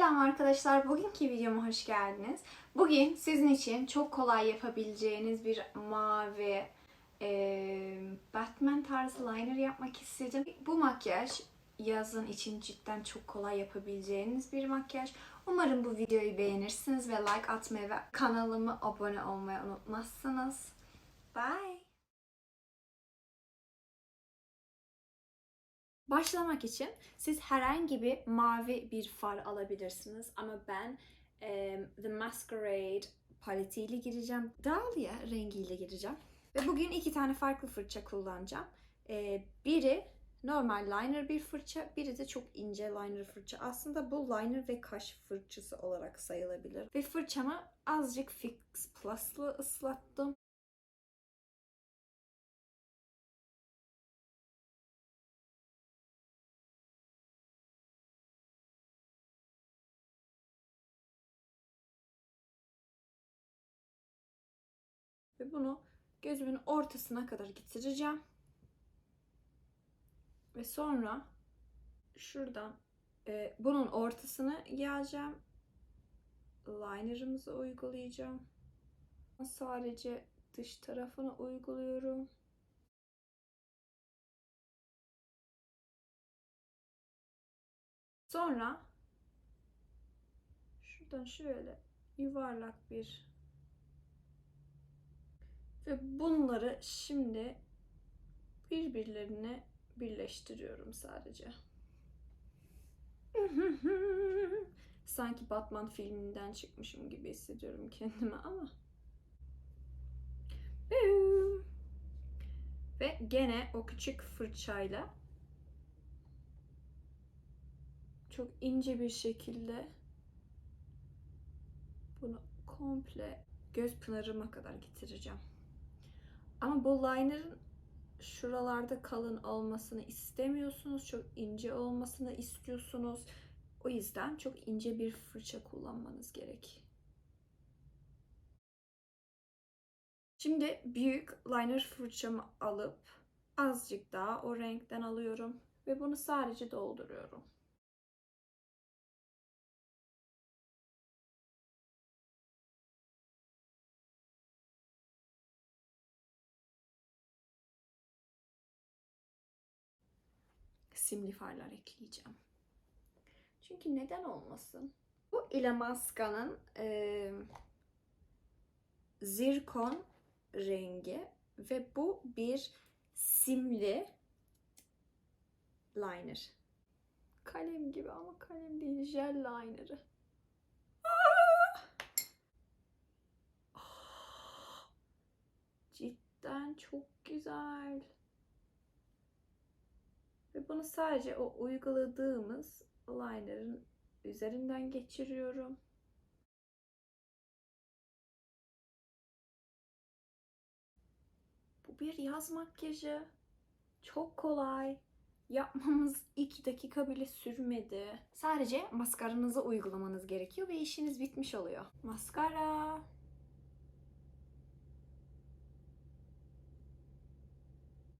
Selam arkadaşlar, bugünkü videoma hoş geldiniz. Bugün sizin için çok kolay yapabileceğiniz bir mavi e, Batman tarzı liner yapmak istedim. Bu makyaj yazın için cidden çok kolay yapabileceğiniz bir makyaj. Umarım bu videoyu beğenirsiniz ve like atmayı ve kanalıma abone olmayı unutmazsınız. Bye! Başlamak için siz herhangi bir mavi bir far alabilirsiniz ama ben e, The Masquerade paletiyle gireceğim. Dahlia rengiyle gireceğim. Ve bugün iki tane farklı fırça kullanacağım. E, biri normal liner bir fırça, biri de çok ince liner fırça. Aslında bu liner ve kaş fırçası olarak sayılabilir. Ve fırçamı azıcık Fix Plus'lı ıslattım. Ve bunu gözümün ortasına kadar getireceğim. Ve sonra şuradan e, bunun ortasına geleceğim. Liner'ımızı uygulayacağım. Sadece dış tarafını uyguluyorum. Sonra şuradan şöyle yuvarlak bir ve bunları şimdi birbirlerine birleştiriyorum sadece. Sanki Batman filminden çıkmışım gibi hissediyorum kendimi ama. Ve gene o küçük fırçayla çok ince bir şekilde bunu komple göz pınarıma kadar getireceğim. Ama bu liner'ın şuralarda kalın olmasını istemiyorsunuz. Çok ince olmasını istiyorsunuz. O yüzden çok ince bir fırça kullanmanız gerek. Şimdi büyük liner fırçamı alıp azıcık daha o renkten alıyorum ve bunu sadece dolduruyorum. Simli farlar ekleyeceğim. Çünkü neden olmasın? Bu Ilamasca'nın e, zirkon rengi ve bu bir simli liner. Kalem gibi ama kalem değil, jel liner'ı. Cidden çok güzel. Ve bunu sadece o uyguladığımız liner'ın üzerinden geçiriyorum. Bu bir yaz makyajı. Çok kolay. Yapmamız 2 dakika bile sürmedi. Sadece maskaranızı uygulamanız gerekiyor ve işiniz bitmiş oluyor. Maskara.